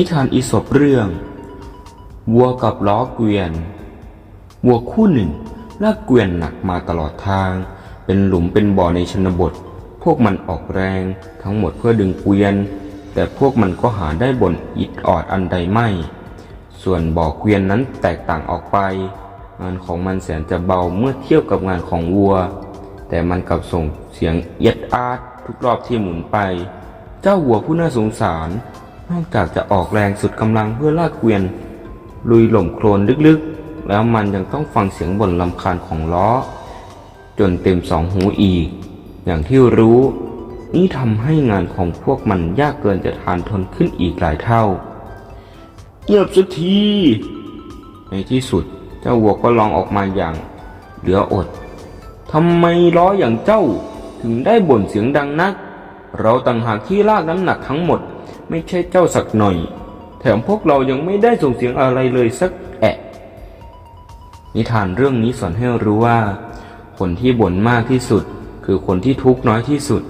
นิทานอีสปเรื่อง วัวกับล้อเกวียน วัวคู่หนึ่งลากเกวียนหนักมาตลอดทาง เป็นหลุมเป็นบ่อในชนบท พวกมันออกแรงทั้งหมดเพื่อดึงเกวียน แต่พวกมันก็หาได้บนอิดออดอันใดไม่ ส่วนบ่อเกวียนนั้นแตกต่างออกไป งานของมันแสนจะเบาเมื่อเทียบกับงานของวัว แต่มันกลับส่งเสียงเอียดอาดทุกรอบที่หมุนไป เจ้าวัวผู้น่าสงสาร นอกจากจะออกแรงสุดกำลังเพื่อลากเกวียน ลุยหล่มโคลนลึกๆ แล้วมันยังต้องฟังเสียงบ่นลำคาญของล้อ จนเต็มสองหูอีก อย่างที่รู้ นี่ทำให้งานของพวกมันยากเกินจะทานทนขึ้นอีกหลายเท่าเงียบสักที ในที่สุดเจ้าวัวก็ร้องออกมาอย่าง เหลืออดทำไมล้ออย่างเจ้าถึงได้บ่นเสียงดังนัก เราต่างหากที่ลากน้ำหนักทั้งหมด ไม่ใช่เจ้าสักหน่อย แถมพวกเรายังไม่ได้ส่งเสียงอะไรเลยสักแอะนิทานเรื่องนี้สอนให้รู้ว่า คนที่บ่นมากที่สุด คือคนที่ทุกข์น้อยที่สุด